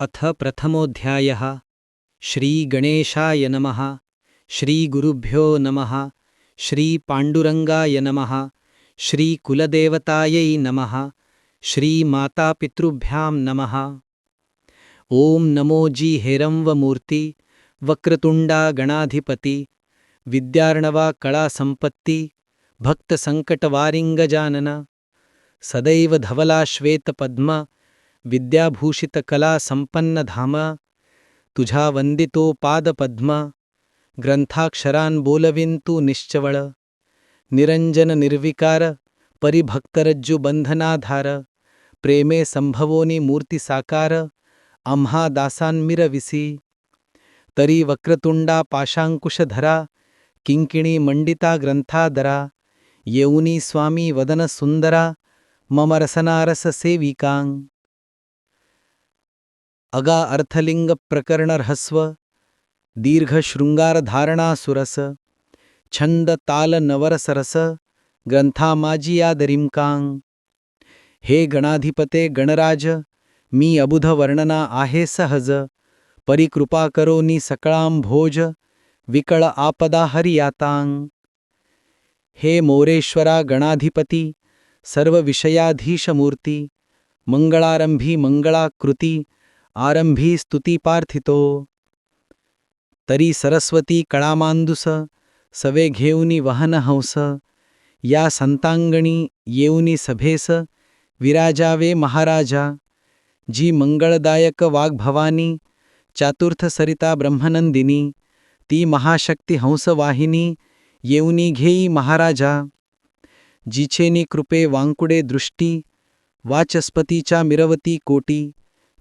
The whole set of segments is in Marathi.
अथ प्रथमोऽध्यायः। श्रीगणेशाय नमः। श्रीगुरुभ्यो नमः। श्रीपाण्डुरङ्गाय नमः। श्रीकुलदेवतायै नमः। श्रीमातापितृभ्यां नमः। ॐ नमो जी वक्रतुण्डागणाधिपति विद्यार्णवा कळासम्पत्ति भक्तसङ्कटवारिङ्गजानन। सदैव धवला श्वेतपद्म विद्याभूषितकला संपन्नधाम तुझा वंदितो पादपद्म ग्रंथाक्षरान बोलविंतु निश्चवळ निरंजन निर्विकार परिभक्तरज्जु बंधनाधार प्रेमे संभवोनी मूर्ती साकार आम्हा दासांमिरविसी तरी वक्रतुंडा पाशांकुशधरा किंकिणी मंडिता ग्रंथादरा येऊनी स्वामी वदन सुंदरा मम रसनारस सेविकांग अगा अर्थलिंग प्रकरण रहस्व दीर्घ शृंगार धारणा सुरस छंद ताल नवरसरस ग्रंथा माझी हे गणाधिपते गणराज मी अबुध वर्णना आहे सहज परिकृपा करो नि सकळां भोज विकळ आपदा हरियातांग हे मोरेश्वरा गणाधिपती सर्व विषयाधीशमूर्ती मंगळारंभी मंगळाकृती आरंभी स्तुती पार्थितो। तरी सरस्वती कळामांदुस सवे घेऊनी वहन हंस या संतांगणी येऊनी सभेस विराजावे महाराजा जी मंगळदायक वाग्भवानी चातुर्थ सरिता ब्रह्मनंदिनी ती महाशक्ती हंसवाहिनी येऊनी घेई महाराजा जिछेनी कृपे वांकुडे दृष्टी वाचस्पतीच्या मिरवती कोटी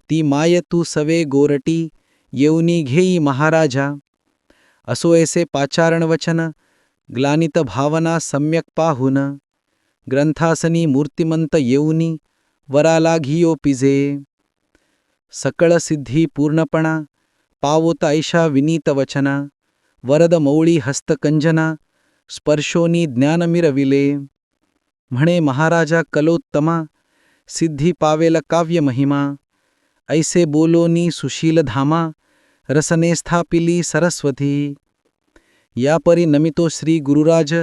ती माय तू सवे गोरटी येऊनी घेई महाराजा. असो ऐसे पाचारण वचन ग्लानित भावना सम्यक पाहुन. ग्रंथासनी मूर्तिमंत येऊनी वराला घियो पिजे. सकळ सिद्धी पूर्णपणा पावोत ऐशा विनीत वचना. वरद मौळी हस्तकंजना स्पर्शोनी ज्ञानमिरविले म्हणे महाराजा कलोत्तमा सिद्धी पावेल काव्य महिमा. ऐसे बोलोनी सुशील धामा रसने स्थापिली सरस्वती। या परी नमितो श्री गुरुराज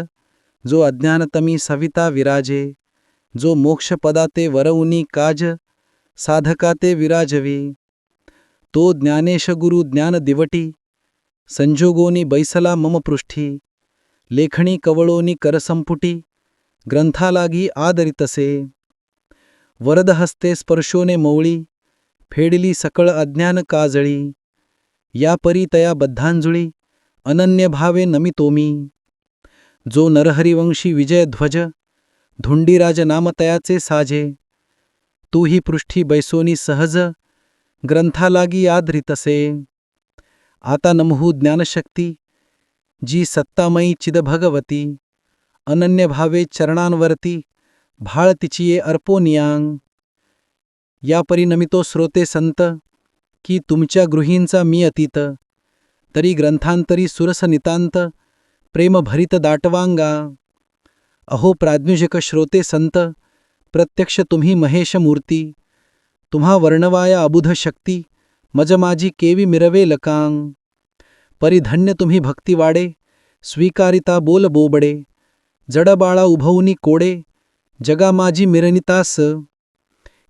जो अज्ञानतमी सविता विराजे जो मोक्षपदाते वरवुनी काज साधकाते विराजवी। तो ज्ञानेश गुरु ज्ञान दिवटी संजोगोनी बैसला मम पृष्ठी लेखणी कवळोनी करसंपुटी ग्रंथालागी आदरितसे। वरदहस्ते स्पर्शोने मौळी फेडली सकळ अज्ञान काजळी. या परी तया बद्धांजुळी अनन्य भावे नमितोमी जो नरहरिवंशी विजयध्वज धुंडीराज नामतयाचे साजे. तू ही पृष्ठी बैसोनी सहज ग्रंथालागी आदरितसे. आता नमहू ज्ञानशक्ती जी सत्तामयी चिदभगवती. अनन्य भावे चरणांवरती भाळ तिचिये अर्पोनियांग या परिणमितो श्रोते संत की तुमच्या गृहींचा मी अतीत. तरी ग्रंथांतरी सुरस नितांत प्रेमभरित दाटवांगा. अहो प्राज्ञुजक श्रोते संत प्रत्यक्ष तुम्ही महेश मूर्ती. तुम्हा वर्णवाया अबुध शक्ती मज माझी केवी मिरवे लकांग. परिधन्य तुम्ही भक्ती वाडे स्वीकारिता बोल बोबडे. जडबाळा उभवनी कोडे जगा माझी मिरनितास.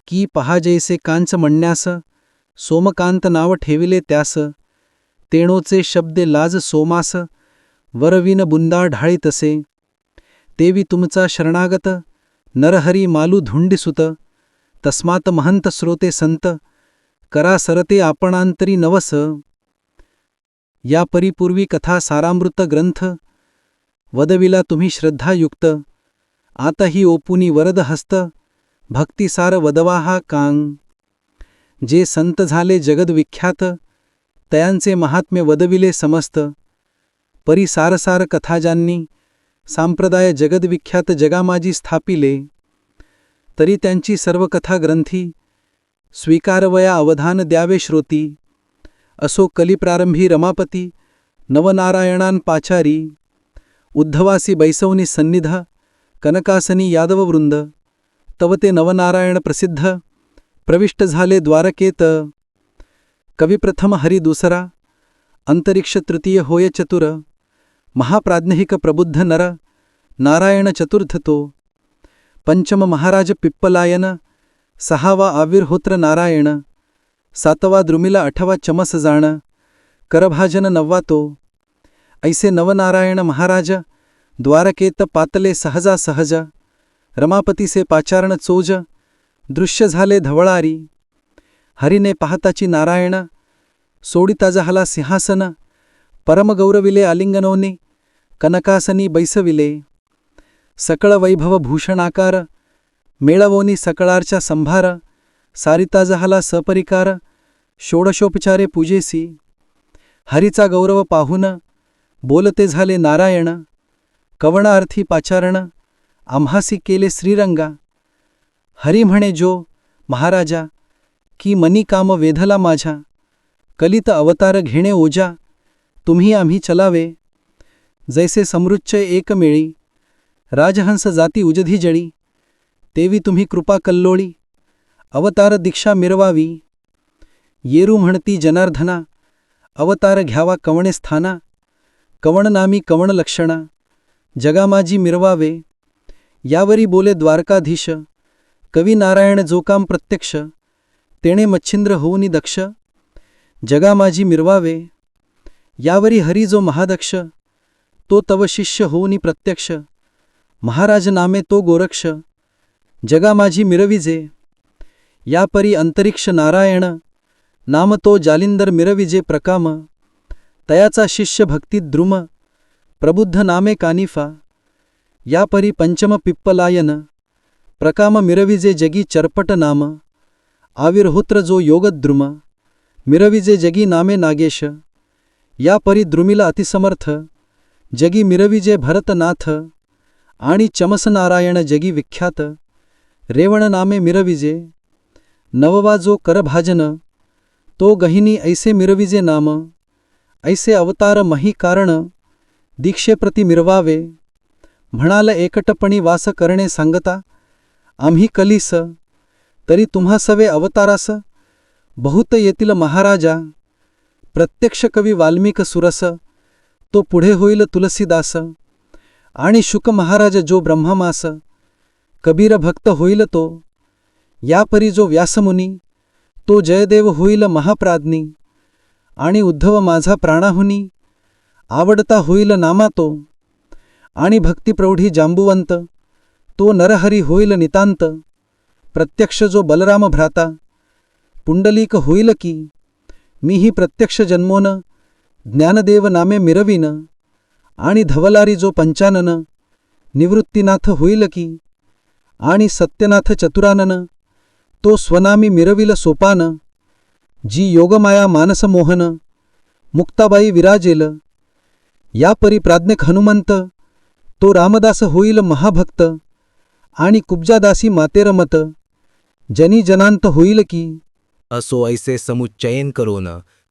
की पहा जैसे कांच म्हणण्यास सोमकांत नाव ठेविले त्यास तेणोचे शब्दे लाज सोमास वरविन बुंदा ढाळी तसे. तेवी तुमचा शरणागत नरहरी मालू धुंडिसुत तस्मात महंत स्रोते संत करा सरते आपणांतरी नवस. या परिपूर्वी कथा सारामृत ग्रंथ वदविला तुम्ही श्रद्धायुक्त आता ही ओपुनी वरद हस्त भक्तिसार वदवाहा कांग. जे संत झाले जगदविख्यात तयांचे महात्म्य वदविले समस्त. परिसारसार कथाजांनी सांप्रदाय जगदविख्यात जगामाजी स्थापिले. तरी त्यांची सर्व कथा ग्रंथी स्वीकारवया अवधान द्यावे श्रोती. असो कलिप्रारंभी रमापती नवनारायणान पाचारी. उद्धवासी बैसवनी सन्निध कनकासनी यादववृंद. तव ते नवनारायण प्रसिद्ध। प्रविष्ट झाले द्वारकेत। कवी प्रथम हरी दुसरा। अंतरिक्ष तृतीय होय चतुर। महाप्राज्ञहिक प्रबुद्ध नर। नारायण चतुर्थ तो। पंचम महाराज पिप्पलायन। सहावा आविर्होत्र नारायण। सातवा द्रुमिला आठवा चमस जाण। करभाजन नववा तो। ऐसे नवनारायण महाराज। द्वारकेत पातले सहजा सहज। रमापतीसे पाचारण चोज दृश्य झाले धवळारी. हरिने पाहताची नारायण सोडिता झाला सिंहासन परमगौरविले आलिंगनोनी कनकासनी बैसविले. सकळ वैभव भूषणाकार मेळवोनी सकळारच्या संभार सारिता जहाला सपरिकार षोडशोपचारे पूजेसी. हरीचा गौरव पाहून बोलते झाले नारायण कवणार्थी पाचारण आम्हासी केले श्रीरंगा. हरी म्हणे जो महाराजा की मनी काम वेधला माझ्या. कलित अवतार घेणे ओजा तुम्ही आम्ही चलावे. जैसे समृच्च एकमेळी राजहंस जाती उजधी जळी. तेवी तुम्ही कृपा कल्लोळी अवतार दीक्षा मिरवावी. येरू म्हणती जनार्दना अवतार घ्यावा कवणे स्थाना. कवणनामी कवण लक्षणा जगामाजी मिरवावे. यावरी बोले द्वारकाधीश कवी नारायण जो काम प्रत्यक्ष तेणे मच्छिंद्र होऊनी दक्ष जगामाजी मिरवावे यावरी हरी जो महादक्ष तो तव शिष्य होऊनी प्रत्यक्ष महाराज नामे तो गोरक्ष जगा माझी मिरविजे यापरी अंतरिक्ष नारायण नाम तो जालिंदर मिरविजे प्रकाम तयाचा शिष्य भक्ती द्रुम प्रबुद्ध नामे कानिफा यापरी पंचम पिप्पलायन प्रकाम मिरविजे जगी चरपट नाम आविर्होत्र जो योगद्रुम मिरविजे जगी नामे नागेश यापरी द्रुमिला अतिसमर्थ जगी मिरविजे भरतनाथ आणि चमसनारायण जगी विख्यात रेवण नामे मिरविजे नववा जो करभाजन तो गहिनी ऐसे मिरविजे नाम ऐसे अवतार मही कारण दीक्षेप्रती मिरवावे म्हणाल एकटपणी वास करणे सांगता आम्ही कलीस तरी तुम्हा सवे अवतारास बहुत येतील महाराजा प्रत्यक्ष कवी वाल्मिक सुरस तो पुढे होईल तुलसीदास आणि शुक महाराज जो ब्रह्ममास कबीर भक्त होईल तो यापरी जो व्यासमुनी तो जयदेव होईल महाप्राज्ञी आणि उद्धव माझा प्राणाहुनी आवडता होईल नामा तो आणि भक्तिप्रौढी जांबुवंत तो नरहरी होईल नितांत प्रत्यक्ष जो बलराम भ्राता पुंडलिक होईल की मीही प्रत्यक्ष जन्मोन ज्ञानदेव नामे मिरवीन आणि धवलारी जो पंचानन निवृत्तीनाथ होईल की आणि सत्यनाथ चतुरानन तो स्वनामी मिरविल सोपान जी योगमाया मानसमोहन मुक्ताबाई विराजेल यापरी प्राज्ञक हनुमंत तो रामदास होईल महाभक्त. आणि कुब्जादासी मातेरमत. जनी जनांत होईल की? असो ऐसे समुच्चयन करोन.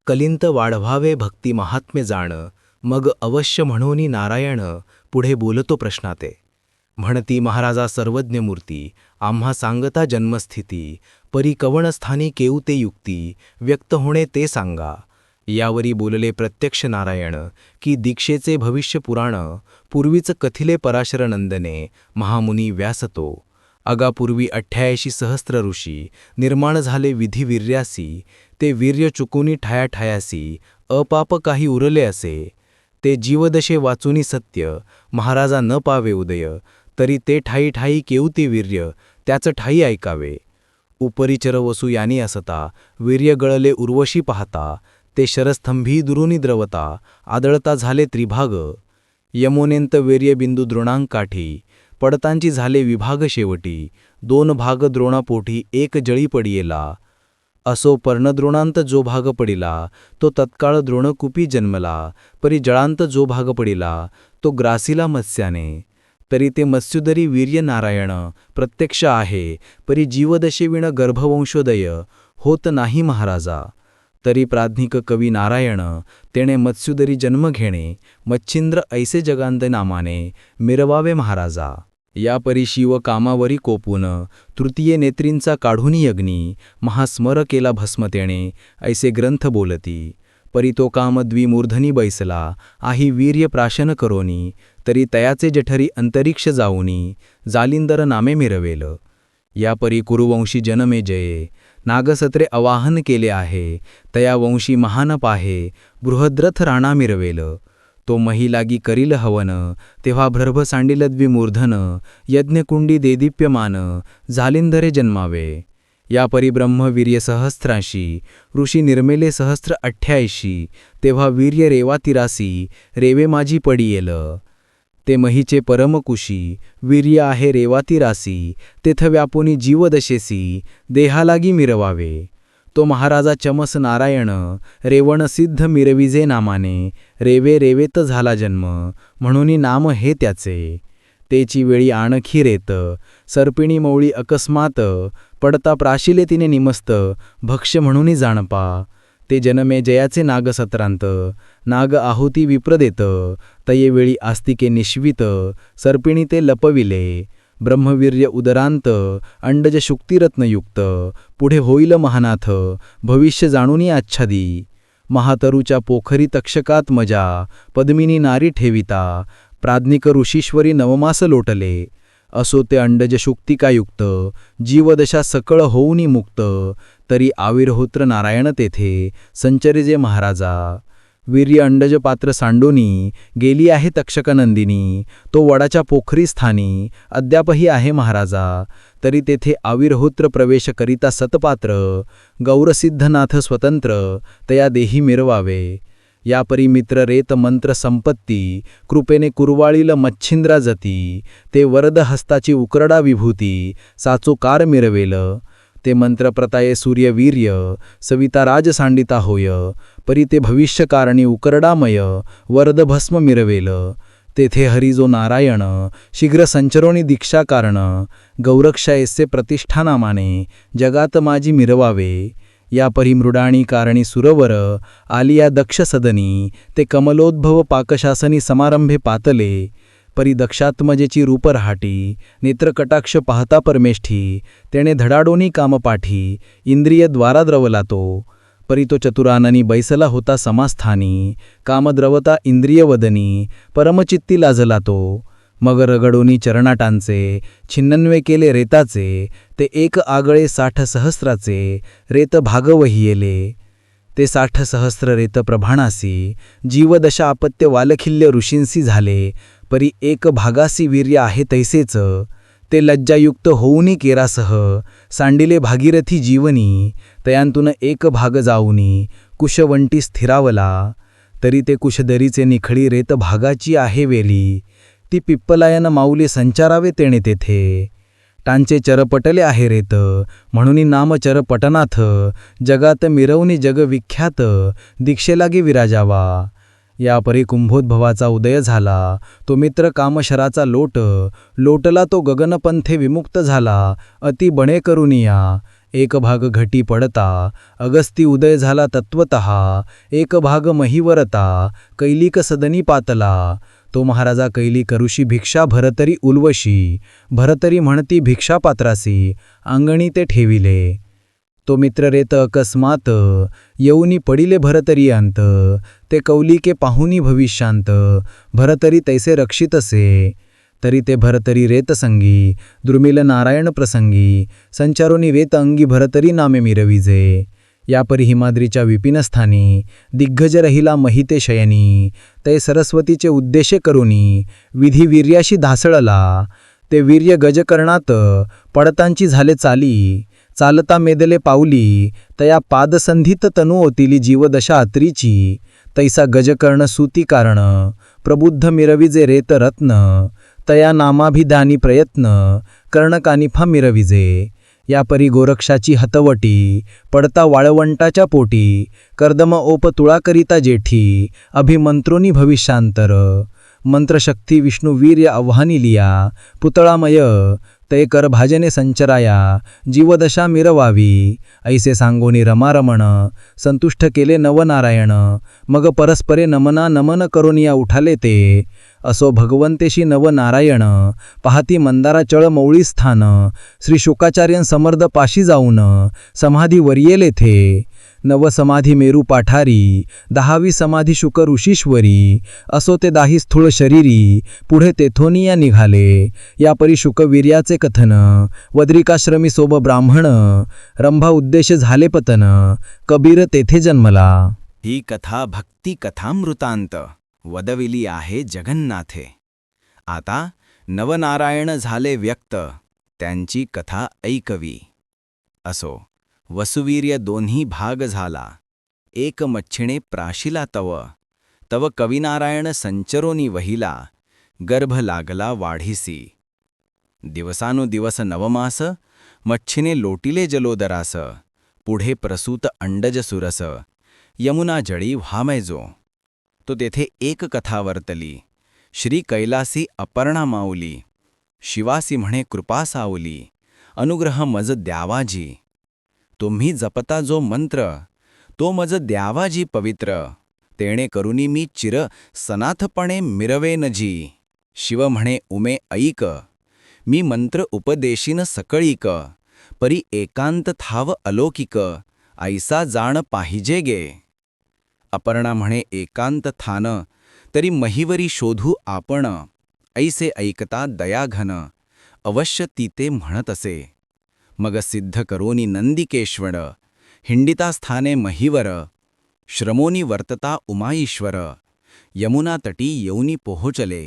कलिंत वाढवावे भक्ती महात्म्य जाण. मग अवश्य म्हणोनी नारायण पुढे बोलतो प्रश्नाते. म्हणती महाराजा सर्वज्ञ मूर्ती आम्हा सांगता जन्मस्थिती. परी कवणस्थानी केऊते युक्ती. व्यक्त होणे ते सांगा. यावरी बोलले प्रत्यक्ष नारायण की दीक्षेचे भविष्य पुराण पूर्वीच कथिले पराशर नंदने महामुनी व्यासतो. अगापूर्वी अठ्ठ्याऐंशी सहस्त्र ऋषी निर्माण झाले विधिवीर्यासी ते वीर्य चुकुनी ठायाठायासी अपाप काही उरले असे. ते जीवदशे वाचुनी सत्य महाराजा न पावे उदय तरी ते ठाई ठाई केवती वीर्य त्याचं ठाई ऐकावे. उपरिचर वसू यानी असता वीर्य गळले उर्वशी पाहता ते शरस्तंभी दुरुनी द्रवता आदळता झाले त्रिभाग यमोनेंत वेर्यबिंदू द्रोणांकाठी पडतांची झाले विभाग शेवटी दोन भाग द्रोणापोटी एक जळी पडियेला असो पर्णद्रोणांत जो भाग पडिला तो तत्काळ द्रोणकुपी जन्मला परी जळांत जो भाग पडिला तो ग्रासिला मत्स्याने तरी ते मत्स्युदरी वीर्य नारायण प्रत्यक्ष आहे परी जीवदशेविण गर्भवंशोदय होत नाही महाराजा. तरी प्राज्ञिक कवी नारायण तेणे मत्स्युदरी जन्म घेणे मच्छिंद्र ऐसे जगांत नामाने मिरवावे महाराजा. या परी शिव कामावरी कोपून तृतीय नेत्रींचा काढूनी अग्नी महास्मर केला भस्म तेणे ऐसे ग्रंथ बोलती. परी तो काम द्विमूर्धनी बैसला आही वीर्य प्राशन करोनी तरी तयाचे जठरी अंतरिक्ष जाऊनी जालिंदर नामे मिरवेल. या परी कुरुवंशी जनमे जये. नागसत्रे अवाहन केले आहे. तया वंशी महान पाहे. बृहद्रथ राणा मिरवेल. तो महिलागी करील हवन. तेव्हा भ्रभ सांडिल द्विमूर्धन यज्ञकुंडी देदीप्यमान. झालिंदरे जन्मावे. या परी ब्रह्मवीर्य ऋषी निर्मेले सहस्त्र अठ्ठ्याऐंशी. तेव्हा वीर्य रेवा तिरासी. रेवे माझी पडियेल. ते महीचे परमकुशी वीर्य आहे रेवाती रासी तेथ व्यापुनी जीवदशेसी देहालागी मिरवावे. तो महाराजा चमस नारायण रेवण सिद्ध मिरविजे नामाने रेवे रेवेत झाला जन्म म्हणून नाम हे त्याचे. तेची वेळी आणखी रेत सर्पिणी मौळी अकस्मात पडता प्राशिले तिने निमस्त भक्ष म्हणून जाणपा. ते जनमे जयाचे नाग सत्रांत नाग आहुती विप्रदेत. तये वेळी आस्तिके निश्वित. सर्पिणी ते लपविले. ब्रह्मवीर्य उदरांत. अंडज शुक्तिरत्नयुक्त. पुढे होईल महानाथ. भविष्य जाणूनी आच्छादी. महातरूच्या पोखरी तक्षकात मजा. पद्मिनी नारी ठेविता. प्राज्ञिक ऋषीश्वरी नवमास लोटले. असो ते अंडज शुक्तिकायुक्त. जीवदशा सकळ होऊनी मुक्त. तरी आविर्होत्र नारायण तेथे. संचरिजे महाराजा. वीर्य अंडज पात्र सांडोनी गेली आहे तक्षकनंदिनी. तो वडाच्या पोखरी स्थानी अद्यापही आहे महाराजा. तरी तेथे आविर्होत्र प्रवेश करिता सतपात्र गौरसिद्धनाथ स्वतंत्र तया देही मिरवावे. यापरी मित्र रेत मंत्र संपत्ती कृपेने कुरवाळील मच्छिंद्रा जती ते वरद हस्ताची उकरडा विभूती साचोकार मिरवेल. ते मंत्रप्रताये सूर्यवीर्य सविता राजसांडिता होय परी ते भविष्यकारणी उकरडामय वरद भस्म मिरवेल. तेथे हरी जो नारायण शीघ्र संचरोणी दीक्षा कारण गौरक्षा प्रतिष्ठानामाने जगात माझी मिरवावे. या परिमृडाणी कारणी सुरवर आलिया दक्ष सदनी ते कमलोद्भव पाकशासनी समारंभे पातले. परी दक्षात्मजेची रूप नेत्रकटाक्ष पाहता परमेष्ठी तेणे धडाडोनी कामपाठी इंद्रिय द्वारा द्रवला तो परी तो चतुराननी बैसला होता समास्थानी कामद्रवता इंद्रियवदनी परमचित्ती लाजला तो मग रगडोनी चरणाटांचे छिन्नन्वे केले रेताचे ते एक आगळे साठ सहस्राचे रेत भागवहियेले. ते साठ सहस्र रेत प्रभाणासी जीवदशा आपत्य वालखिल्य ऋषींसी झाले परी एक भागासी वीर्य आहे तैसेच ते लज्जायुक्त होऊनी केरासह सांडिले भागीरथी जीवनी तयांतून एक भाग जाऊनी कुशवंटी स्थिरावला तरी ते कुशदरीचे निखळी रेत भागाची आहे वेली ती पिप्पलायन माऊली संचारावे तेणे तेथे. टांचे चरपटले आहे रेत म्हणून नाम चरपटनाथ जगात मिरवणी जग विख्यात दीक्षेलागे विराजावा. या परी कुंभोद्भवाचा उदय झाला. तो मित्र कामशराचा लोट लोटला तो गगनपंथे विमुक्त झाला. अति बणे करुनिया एक भाग घटी पडता. अगस्ती उदय झाला तत्वत. एक भाग महिवरता. कैलिक सदनी पातला. तो महाराजा कैली करुषी भिक्षा भरतरी उल्वशी. भरतरी म्हणती भिक्षापात्रासी. अंगणी ते ठेविले. तो मित्र रेत अकस्मात येऊनी पडिले भरतरी अंत ते कौलिके पाहुनी भविष्यांत भरतरी तैसे रक्षित असे. तरी ते भरतरी रेतसंगी दुर्मिल नारायण प्रसंगी संचारोनी वेत अंगी भरतरी नामे मिरविजे. यापरी हिमाद्रीच्या विपिनस्थानी दिग्गज रहिला महिते शयनी ते सरस्वतीचे उद्देशे करुनी विधीवीर्याशी धासळला. ते वीर्य गजकर्णात पडतांची झाले चाली. चालता मेदले पाऊली तया पादसंधित तनु होतील जीवदशा अत्रीची तैसा गजकर्ण सूती कारण प्रबुद्ध मिरविजे रेत रत्न तया नामाभिधानी प्रयत्न कर्णकानिफा मिरविजे या परी गोरक्षाची हतवटी पडता वाळवंटाच्या पोटी कर्दम ओप तुळाकरिता जेठी अभिमंत्रोनी भविष्यांतर मंत्रशक्ती विष्णुवीर्य आव्हानी लिया पुतळामय ते कर भाजने संचराया जीवदशा मिरवावी. ऐसे सांगोनी रमारमण संतुष्ट केले नवनारायण मग परस्परे नमना नमन करोनिया उठाले ते. असो भगवंतेशी नवनारायण पाहती मंदारा चळ मौळी स्थान श्री शुकाचार्यन समर्द पाशी जाऊन समाधी वरियेले थे. नवसमाधी मेरू पाठारी दहावी समाधी शुक ऋषीश्वरी असो ते दाही स्थूळ शरीरी पुढे तेथोनिया निघाले. या परी शुकवीर्याचे कथन वद्रिकाश्रमी सोब ब्राह्मण रंभा उद्देश झाले पतन कबीर तेथे जन्मला. ही कथा भक्ती कथामृतांत वदविली आहे जगन्नाथे. आता नवनारायण झाले व्यक्त त्यांची कथा ऐकवी. असो. वसुवीर्य दोन्ही भाग झाला. एक मच्छिणे प्राशिला तव. तव कविनारायण संचरोनी वहिला. गर्भ लागला वाढीसी. दिवसानुदिवस नवमास मच्छिने लोटिले जलोदरास. पुढे प्रसूत अंडज सुरस. यमुना जळी व्हामैजो. तो तेथे एक कथा वर्तली. श्री कैलासी अपर्णा माऊली. शिवासी म्हणे कृपा सावली अनुग्रह मज द्यावाजी तुम्ही जपता जो मंत्र तो मज द्यावाजी पवित्र. तेणे करुनी मी चिर सनाथपणे मिरवेनजी शिव म्हणे उमे ऐक. मी मंत्र उपदेशीन सकळीक. परी एकांत थाव अलौकिक. ऐसा जाण पाहिजे गे. अपर्णा म्हणे एकांत थान तरी महिवरी शोधू आपण. ऐसे ऐकता दयाघन. अवश्य ती ते म्हणत असे. मग सिद्ध करोनी नंदिकेश्वर हिंडितास्थाने महिवर श्रमोनी वर्तता उमाईश्वर यमुना तटी येऊनी पोहोचले.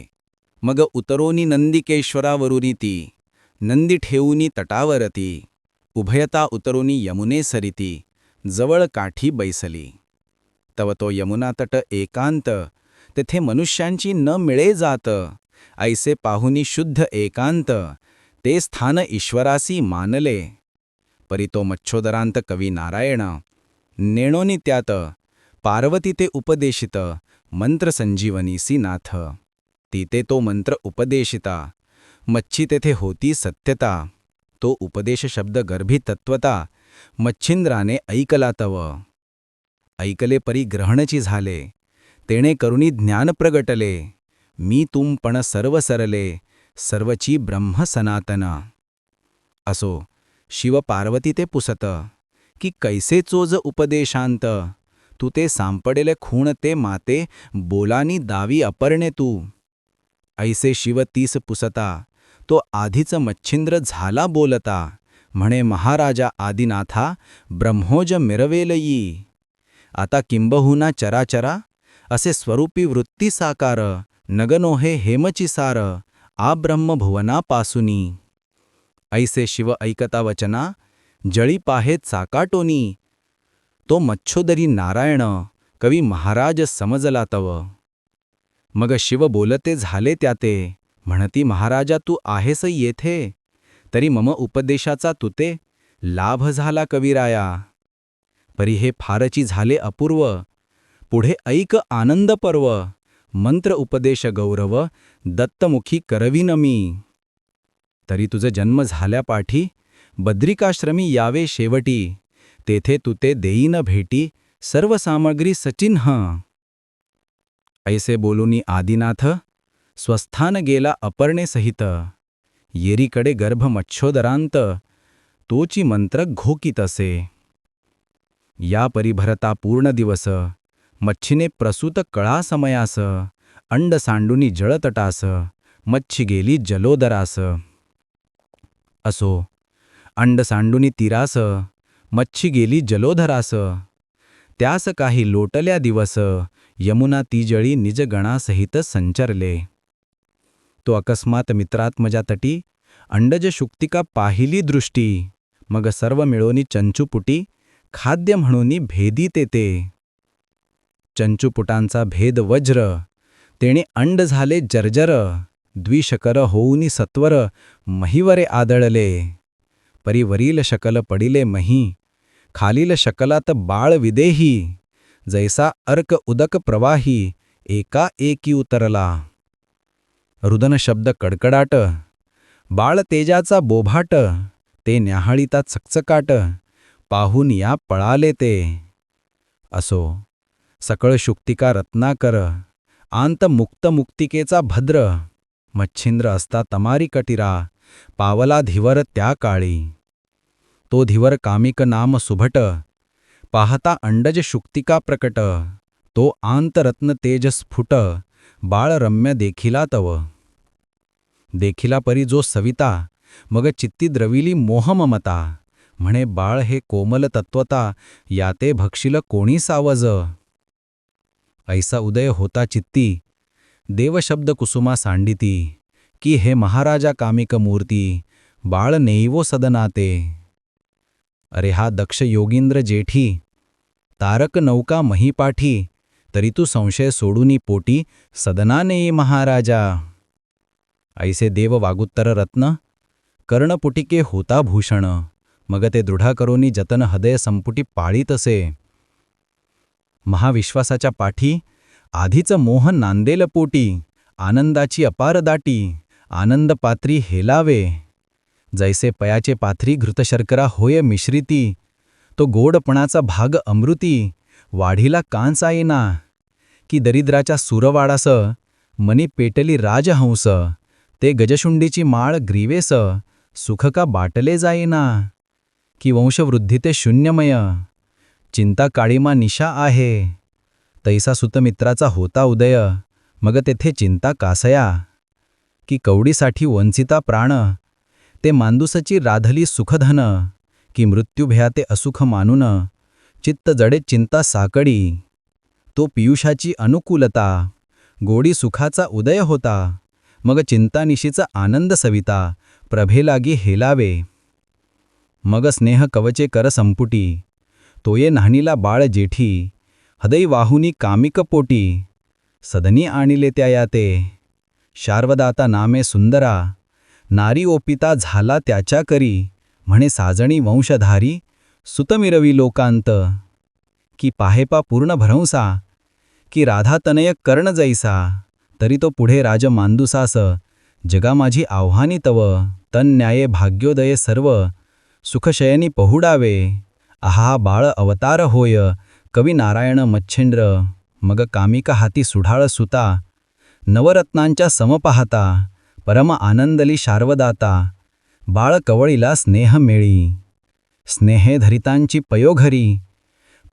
मग उतरोनी नंदिकेश्वरावरुनी ती नंदी ठेवूनी तटावरती उभयता उतरोनी यमुने सरिती जवळ काठी बैसली. तव तो यमुना तट एकांत तेथे मनुष्यांची न मिळे जात ऐसे पाहुनी शुद्ध एकांत ते स्थान ईश्वरासी मानले. परी तो मच्छोदरांत कवी नारायण नेणोनी त्यात पार्वती ते उपदेशित मंत्र संजीवनीसी नाथ. तिथे तो मंत्र उपदेशिता मच्छी तेथे होती सत्यता. तो उपदेश शब्द गर्भी तत्वता मच्छिंद्राने ऐकला तव ऐकले परी ग्रहणची झाले तेणे करुणी ज्ञान प्रगटले. मी तुम पण सर्व सरले सर्वची ब्रह्म सनातन. असो शिव पार्वती ते पुसत की कैसे चोज उपदेशांत तू ते सांपडेले खूण ते माते बोलानी दावी अपर्णे तू. ऐसे शिव तीस पुसता तो आधीच मच्छिंद्र झाला बोलता म्हणे महाराजा आदिनाथा ब्रह्मोज मिरवेलयी आता किंबहुना चराचरा असे स्वरूपी वृत्ती साकार नगनोहे हेमचिसार आ ब्रह्मभुवनापासुनी ऐसे शिव ऐकता वचना जळी पाहेत साकाटोनी तो मच्छोदरी नारायण कवी महाराज समजला तव मग शिव बोलते झाले त्याते म्हणती महाराजा तू आहेस येथे तरी मम उपदेशाचा तुते लाभ झाला कविराया परी हे फारची झाले अपूर्व पुढे ऐक आनंद पर्व मंत्र उपदेश गौरव दत्तमुखी करवीन मी. तरी तुझे जन्म झाल्यापाठी बद्रिकाश्रमी यावे शेवटी. तेथे तू ते देईन भेटी सर्व सामग्री सचिन्ह ऐसे बोलूनी आदिनाथ स्वस्थान गेला अपर्णेसहित येरीकडे गर्भ मच्छोदरांत तोची मंत्र घोकीत असे. या परिभरता पूर्ण दिवस मच्छीने प्रसूत कळा समयास अंड सांडुनी जळतटास मच्छी गेली जलोदरास. असो अंड सांडुनी तिरास मच्छी गेली जलोधरास त्यास काही लोटल्या दिवस यमुना तीजळी निजगणासहित संचरले. तो अकस्मात मित्रात्मजा तटी अंडज शुक्तिका पाहिली दृष्टी मग सर्व मिळोनी चंचुपुटी खाद्य म्हणूनी भेदी तेते. चंचुपुटांचा भेद वज्र तेणे अंड झाले जर्जर द्विशकर होऊनी सत्वर महिवरे आदळले. परिवरील शकल पडिले मही खालील शकलात बाळ विदेही जैसा अर्क उदक प्रवाही एका एकी उतरला. रुदन शब्द कडकडाट बाळ तेजाचा बोभाट ते न्याहाळीता चकचकाट पाहून या पळाले ते. असो सकळ शुक्तिका रत्नाकर आंत मुक्त मुक्तिकेचा भद्र. मच्छिंद्र असता तमारी कटिरा पावला धिवर त्या काळी. तो धिवर कामिक नाम सुभट पाहता अंडज शुक्तिका प्रकट. तो आंतरत्न तेज स्फुट बाळ रम्य देखिला तव. देखिला परी जो सविता मग चित्ती द्रविली मोहममता म्हणे बाळ हे कोमल तत्वता याते भक्षिल कोणी सावज. ऐसा उदय होता चित्ती। देवशब्द कुसुमा सांडिती की हे महाराजा कामिक मूर्ती, बाळ नेईवो सदनाते। अरे हा दक्ष योगींद्र जेठी, तारक नौका महीपाठी, तरी तू संशय सोडूनी पोटी, सदना नेई महाराजा। ऐसे देव वागुत्तर रत्न, कर्णपुटिके होता भूषण, मग ते दृढा करोनी जतन हृदय संपुटी पाळीत असे। महाविश्वासाच्या पाठी आधीचं मोह नांदेल पोटी आनंदाची अपार दाटी आनंद पात्री हेलावे. जैसे पयाचे पाथरी घृतशर्करा होय मिश्रिती तो गोडपणाचा भाग अमृती वाढीला कांस येना की दरिद्राच्या सुरवाडास मनी पेटली राजहंस ते गजशुंडीची माळ ग्रीवेस सुख का बाटले जाईना. की वंशवृद्धी ते शून्यमय चिंता काळीमा निशा आहे. तैसा सुतमित्राचा होता उदय. मग तेथे चिंता कासया. की कवडीसाठी वंचिता प्राण. ते मांदुसची राधली सुखधन. की मृत्युभयाते असुख मानून. चित्त जडे चिंता साकडी. तो पियुषाची अनुकूलता. गोडी सुखाचा उदय होता. मग चिंतानिशीचा आनंद सविता. प्रभेलागी हेलावे. मग स्नेह कवचे कर संपुटी. तोये न्हाणीला बाळ जेठी हदई वाहुनी कामिक पोटी सदनी आणिले त्या या ते शार्वदाता नामे सुंदरा नारी ओपिता झाला त्याच्या करी म्हणे साजणी वंशधारी सुतमिरवी लोकांत. की पाहेपा पूर्ण भरंसा की राधातनय कर्ण जैसा तरी तो पुढे राज मांदुसास जगा माझी आव्हानी तव तन न्याये भाग्योदये सर्व सुखशयनी पहुडावे. आहा बाळ अवतार होय कवी नारायण मच्छिंद्र मग कामिका हाती सुढाळ सुता नवरत्नांच्या सम पाहता परम आनंदली शार्वदाता बाळ कवळीला स्नेह मेळी स्नेहे धरितांची पयोघरी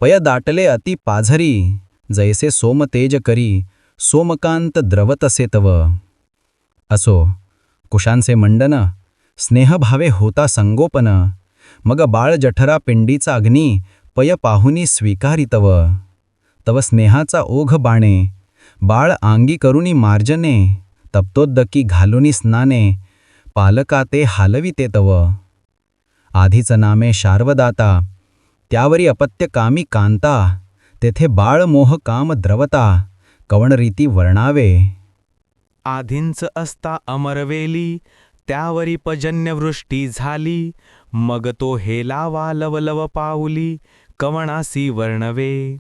पय दाटले अति पाझरी जैसे सोमतेज करी सोमकांत द्रवतसे तव. असो कुशांचे मंडन स्नेहभावे होता संगोपन मग बाळ जठरा पिंडीचा अग्नी पय पाहुनी स्वीकारितव. तव स्नेहाचा ओघ बाणे बाळ आंगी करुणी मार्जने तप्तोद्दकी घालुनी स्नाने पालका ते हालविते तव. आधीच नामे शार्वदाता त्यावरी अपत्य कामी कांता तेथे बाळ मोह काम द्रवता कवणरीती वर्णावे. आधींच असता अमरवेली त्यावरी पजन्यवृष्टी झाली मग तो हेलावा लवलव पाऊली कवणासी वर्णवे.